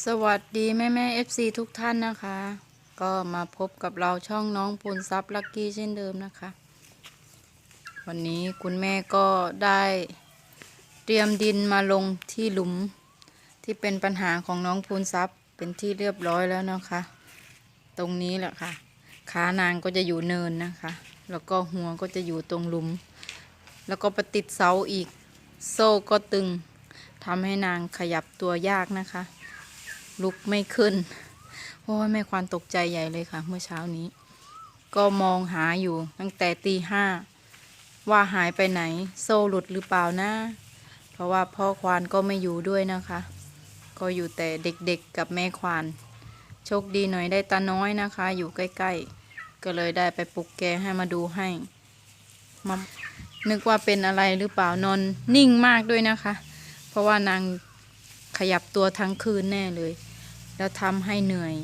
สวัสดีแม่แม่เอฟซีทุกท่านนะคะ ก็มาพบกับเราช่องน้องปูนซับลักกี้เช่นเดิมนะคะ วันนี้คุณแม่ก็ได้เตรียมดินมาลงที่หลุมที่เป็นปัญหาของน้องปูนซับเป็นที่เรียบร้อยแล้วนะคะ ตรงนี้แหละค่ะ ขานางก็จะอยู่เนินนะคะ แล้วก็หัวก็จะอยู่ตรงหลุม แล้วก็ประติดเสาอีก โซ่ก็ตึงทำให้นางขยับตัวยากนะคะ ลุกไม่ขึ้น โอ้ยแม่ควานตกใจใหญ่เลยค่ะ เมื่อเช้านี้ ก็มองหาอยู่ตั้งแต่ตีห้าว่าหายไปไหน โซ่หลุดหรือเปล่านะ เพราะว่าพ่อควานก็ไม่อยู่ด้วยนะคะ ก็อยู่แต่เด็กๆกับแม่ควาน โชคดีหน่อยได้ตาน้อยนะคะ อยู่ใกล้ๆ ก็เลยได้ไปปลุกแกให้มาดูให้มานึกว่าเป็นอะไรหรือเปล่านอนนิ่งมากด้วยนะคะ เพราะว่านาง ขยับตัวทั้งคืนแน่เลย แล้วทำให้เหนื่อย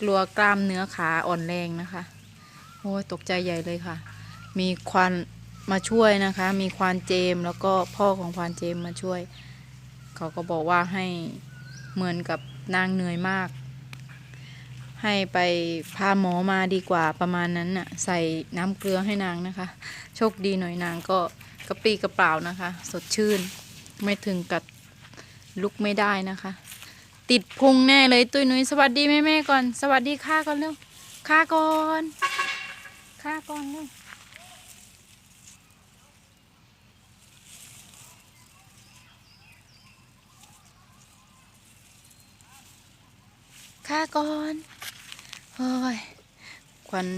กลัวกล้ามเนื้อขาอ่อนแรงนะคะโอ้ยตกใจใหญ่เลยค่ะ มีควานมาช่วยนะคะ มีควานเจมแล้วก็พ่อของควานเจมมาช่วย เขาก็บอกว่าให้เหมือนกับนางเหนื่อยมาก ให้ไปพาหมอมาดีกว่าประมาณนั้นน่ะ ใส่น้ำเกลือให้นางนะคะ โชคดีหน่อยนางก็กระปรี้กระเปร่านะคะ สดชื่น ไม่ถึงกับ ลุกไม่ได้นะคะ ติดพุงแน่เลยตุ้ยนุ้ยสวัสดีแม่แม่ก่อน สวัสดีค่าก่อนเร็วค่าก่อนค่าก่อนเร็วค่าก่อนโอ้ยขวัญ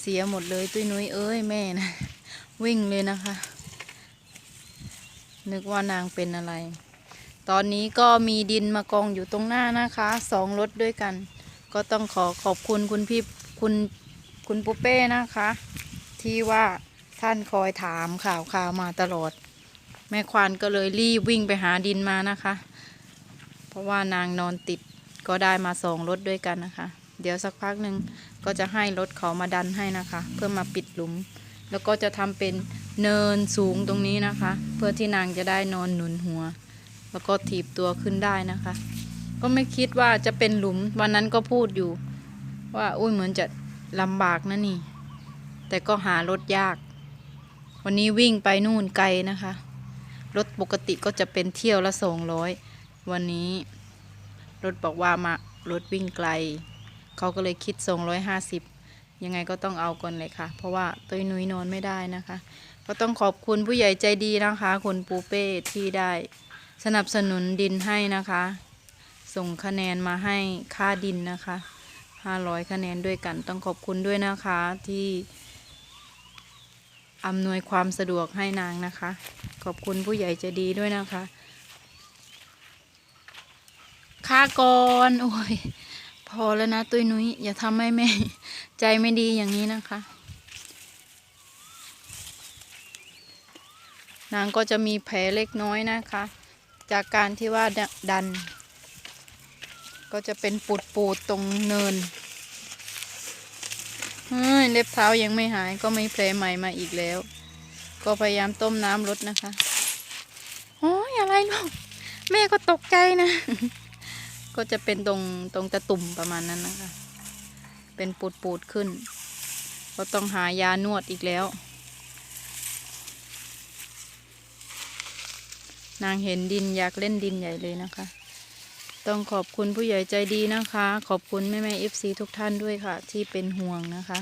เสียหมดเลยตุ้ยนุ้ยเอ้ยแม่นะวิ่งเลยนะคะ นึกว่านางเป็นอะไร ตอนนี้ก็มีดินมากองอยู่ตรงหน้านะคะสองรถด้วยกัน ก็ต้องขอขอบคุณคุณพี่คุณคุณปุเป้นะคะ ที่ว่าท่านคอยถามข่าวข่าวมาตลอด แม่ควานก็เลยรีบวิ่งไปหาดินมานะคะ เพราะว่านางนอนติดก็ได้มาสองรถด้วยกันนะคะ เดี๋ยวสักพักหนึ่งก็จะให้รถเขามาดันให้นะคะ เพื่อมาปิดหลุม แล้วก็จะทำเป็นเนินสูงตรงนี้นะคะ เพื่อที่นางจะได้นอนหนุนหัว แล้วก็ถีบตัวขึ้นได้นะคะ ก็ไม่คิดว่าจะเป็นหลุมวันนั้นก็พูดอยู่ ว่าอุ้ยเหมือนจะลำบากนะนี่ แต่ก็หารถยาก วันนี้วิ่งไปนู่นไกลนะคะ รถปกติก็จะเป็นเที่ยวละสองร้อยวันนี้ รถบอกว่ามารถวิ่งไกล เขาก็เลยคิดสองร้อยห้าสิบยังไงก็ต้องเอาก่อนเลยค่ะ เพราะว่าตัวนุ้ยนอนไม่ได้นะคะ ก็ต้องขอบคุณผู้ใหญ่ใจดีนะคะคุณปูเป้ที่ได้ สนับสนุนดินให้นะคะ ส่งคะแนนมาให้ค่าดินนะคะ 500 คะแนนด้วยกันต้องขอบคุณด้วยนะคะที่อำนวยความสะดวกให้นางนะคะ ขอบคุณผู้ใหญ่ใจดีด้วยนะคะ ค่าก่อนโอ้ยพอแล้วนะตุ้ยนุ้ยอย่าทำให้แม่ใจไม่ดีอย่างนี้นะคะ นางก็จะมีแผลเล็กน้อยนะคะ จากการที่ว่าดัน ก็จะเป็นปูดปูดตรงเนินเฮ้ยเล็บเท้ายังไม่หายก็ไม่แผลใหม่มาอีกแล้ว ก็พยายามต้มน้ำลดนะคะโอ้ยอะไรลูกแม่ก็ตกใจนะ ก็จะเป็นตรงตรงตะตุ่มประมาณนั้นนะคะ เป็นปูดปูดขึ้น ก็ต้องหายานวดอีกแล้ว นางเห็นดินอยากเล่นดินใหญ่เลยนะคะ ต้องขอบคุณผู้ใหญ่ใจดีนะคะ ขอบคุณแม่แม่เอฟซีทุกท่านด้วยค่ะ ที่เป็นห่วงนะคะ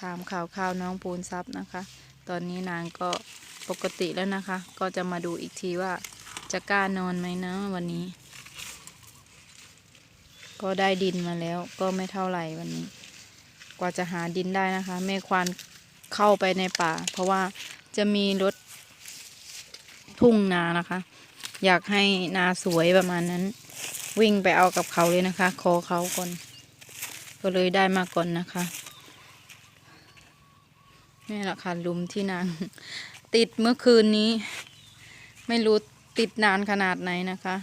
ถามข่าวข่าวน้องปูนซับนะคะ ตอนนี้นางก็ปกติแล้วนะคะ ก็จะมาดูอีกทีว่าจะกล้านอนไหมนะวันนี้ ก็ได้ดินมาแล้วก็ไม่เท่าไหร่วันนี้ กว่าจะหาดินได้นะคะ แม่ควานเข้าไปในป่า เพราะว่าจะมีรถ ทุ่งนานะคะ อยากให้นาสวยประมาณนั้น วิ่งไปเอากับเขาเลยนะคะ คอเขาก่อน ก็เลยได้มาก่อนนะคะนี่แหละค่ะลุมที่นางติดเมื่อคืนนี้ ไม่รู้ติดนานขนาดไหนนะคะ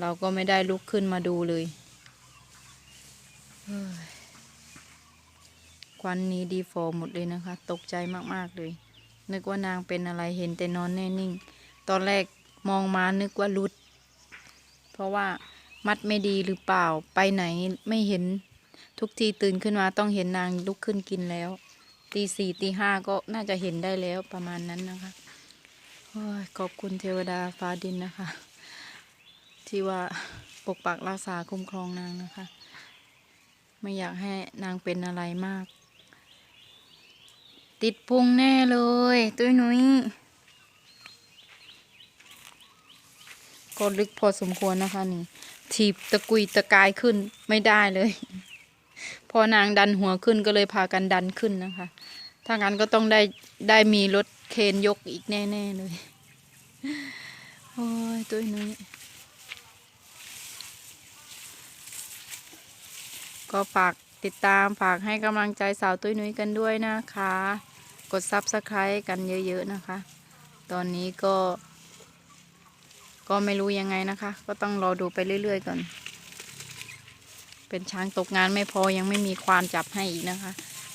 เราก็ไม่ได้ลุกขึ้นมาดูเลยควันนี้ดีฟอหมดเลยนะคะ ตกใจมากๆเลย นึกว่านางเป็นอะไรเห็นแต่นอนแน่นิ่ง ตอนแรกมองมานึกว่าลุด เพราะว่ามัดไม่ดีหรือเปล่าไปไหนไม่เห็นทุกทีตื่นขึ้นมาต้องเห็นนางลุกขึ้นกินแล้ว ตีสี่ตีห้าก็น่าจะเห็นได้แล้วประมาณนั้นนะคะโอ้ยขอบคุณเทวดาฟ้าดินนะคะ ที่ว่าปกปักรักษาคุ้มครองนางนะคะ ไม่อยากให้นางเป็นอะไรมาก ติดพุงแน่เลย ตุ้ยนุ้ย ก็ลึกพอสมควรนะคะนี่ ถีบตะกุยตะกายขึ้นไม่ได้เลย พอนางดันหัวขึ้นก็เลยพากันดันขึ้นนะคะ ถ้างั้นก็ต้องได้ได้มีรถเคนยกอีกแน่ๆเลย โอ้ยตุ้นุ้ยก็ฝากติดตามฝากให้กำลังใจสาวตุ้ยนุ้ยกันด้วยนะคะ กดซับสไครต์กันเยอะๆนะคะ ตอนนี้ก็ ก็ไม่รู้ยังไงนะคะ ก็ต้องรอดูไปเรื่อยๆก่อน เป็นช้างตกงานไม่พอยังไม่มีควานจับให้อีกนะคะ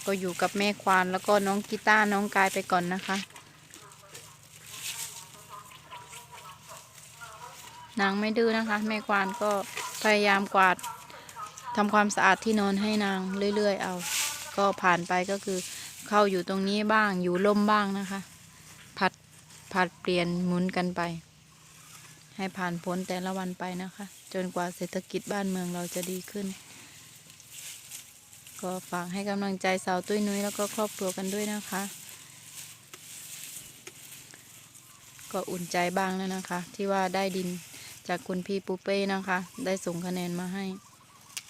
ก็อยู่กับแม่ควานแล้วก็น้องกีตาน้องกายไปก่อนนะคะ นางไม่ดื้อนะคะ แม่ควานก็พยายามกวาดทำความสะอาดที่นอนให้นางเรื่อย ๆ เอา ก็ผ่านไปก็คือเข้าอยู่ตรงนี้บ้างอยู่ล่มบ้างนะคะ ผัดผัดเปลี่ยนหมุนกันไป ให้ผ่านพ้นแต่ละวันไปนะคะ จนกว่าเศรษฐกิจบ้านเมืองเราจะดีขึ้น ก็ฝากให้กำลังใจสาวตุ้ยนุ้ยแล้วก็ครอบครัวกันด้วยนะคะ ก็อุ่นใจบ้างแล้วนะคะ ที่ว่าได้ดินจากคุณพี่ปูเป้นะคะ ได้ส่งคะแนนมาให้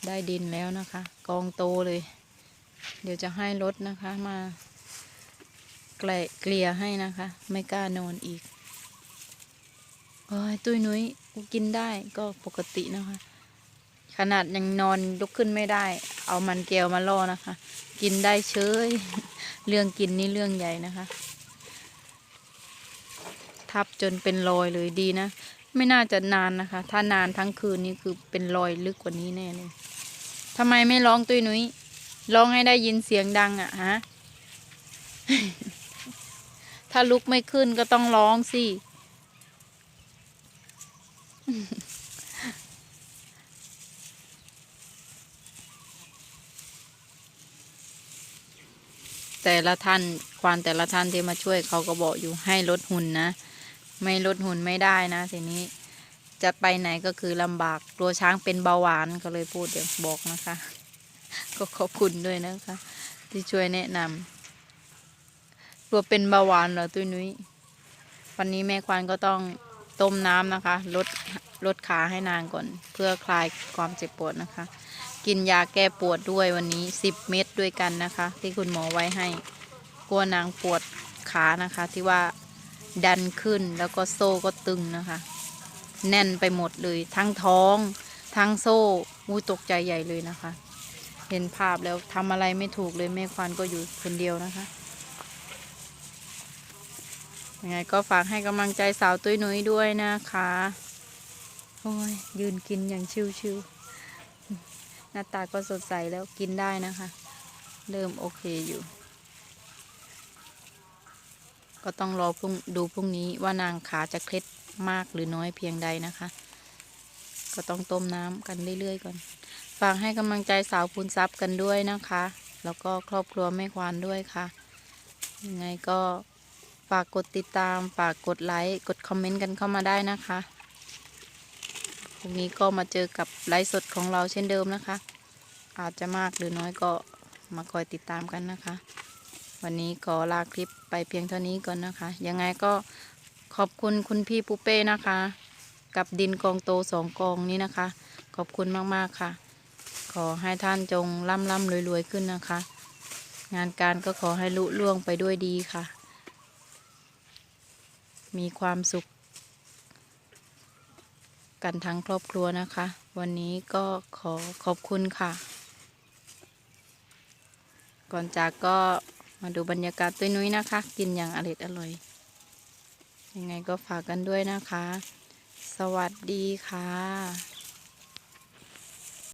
ได้ดินแล้วนะคะ กองโตเลย เดี๋ยวจะให้รถนะคะมา เกลี่ยให้นะคะ ไม่กล้านอนอีก โอ้ยตุ้ยนุ้ยกูกินได้ก็ปกตินะคะ ขนาดยังนอนลุกขึ้นไม่ได้ เอามันแก้วมาล่อนะคะ กินได้เฉย เรื่องกินนี่เรื่องใหญ่นะคะ ทับจนเป็นรอยเลยดีนะ ไม่น่าจะนานนะคะ ถ้านานทั้งคืนนี่คือเป็นรอยลึกกว่านี้แน่เลยทำไมไม่ร้องตุ้ยนุ้ยร้องให้ได้ยินเสียงดังอะ่ะฮะถ้าลุกไม่ขึ้นก็ต้องร้องสิ แต่ละท่านควานแต่ละท่านที่มาช่วยเขาก็บอกอยู่ให้ลดหุ่นนะ ไม่ลดหุ่นไม่ได้นะทีนี้จะไปไหนก็คือลำบากตัวช้างเป็นเบาหวานก็เลยพูดเดี๋ยวบอกนะคะ ก็ขอบคุณด้วยนะคะ ที่ช่วยแนะนำตัวเป็นเบาหวานเหรอตุ้ยนุ้ยวันนี้แม่ควานก็ต้อง ต้มน้ำนะคะ ลดลดขาให้นางก่อน เพื่อคลายความเจ็บปวดนะคะ กินยาแก้ปวดด้วยวันนี้สิบเม็ดด้วยกันนะคะ ที่คุณหมอไว้ให้ กลัวนางปวดขานะคะ ที่ว่าดันขึ้นแล้วก็โซ่ก็ตึงนะคะ แน่นไปหมดเลยทั้งท้อง ทั้งโซ่อู้ตกใจใหญ่เลยนะคะ เห็นภาพแล้วทำอะไรไม่ถูกเลยแม่ควานก็อยู่คนเดียวนะคะ ยังไงก็ฝากให้กำลังใจสาวตุ้ยนุ้ยด้วยนะคะ โอ้ย ยืนกินอย่างชิวๆ หน้าตาก็สดใสแล้วกินได้นะคะ เริ่มโอเคอยู่ ก็ต้องรอพรุ่งดูพรุ่งนี้ว่านางขาจะเคล็ดมากหรือน้อยเพียงใดนะคะ ก็ต้องต้มน้ำกันเรื่อยๆก่อน ฝากให้กำลังใจสาวพูนซับกันด้วยนะคะ แล้วก็ครอบครัวแม่ควานด้วยค่ะ ยังไงก็ ฝากกดติดตาม ฝากกดไลค์ กดคอมเมนต์กันเข้ามาได้นะคะพรุ่งนี้ก็มาเจอกับไลฟ์สดของเราเช่นเดิมนะคะ อาจจะมากหรือน้อยก็มาคอยติดตามกันนะคะ วันนี้ขอลาคลิปไปเพียงเท่านี้ก่อนนะคะ ยังไงก็ขอบคุณคุณพี่ปูเป้นะคะ กับดินกองโตสองกองนี้นะคะ ขอบคุณมากๆค่ะ ขอให้ท่านจงร่ำร่ำรวยรวยๆขึ้นนะคะ งานการก็ขอให้ลุล่วงไปด้วยดีค่ะ มีความสุข กันทั้งครอบครัวนะคะ วันนี้ก็ขอขอบคุณค่ะ ก่อนจากก็มาดูบรรยากาศตุ้ยนุ้ยนะคะ กินอย่างอร่อยอร่อย ยังไงก็ฝากกันด้วยนะคะ สวัสดีค่ะ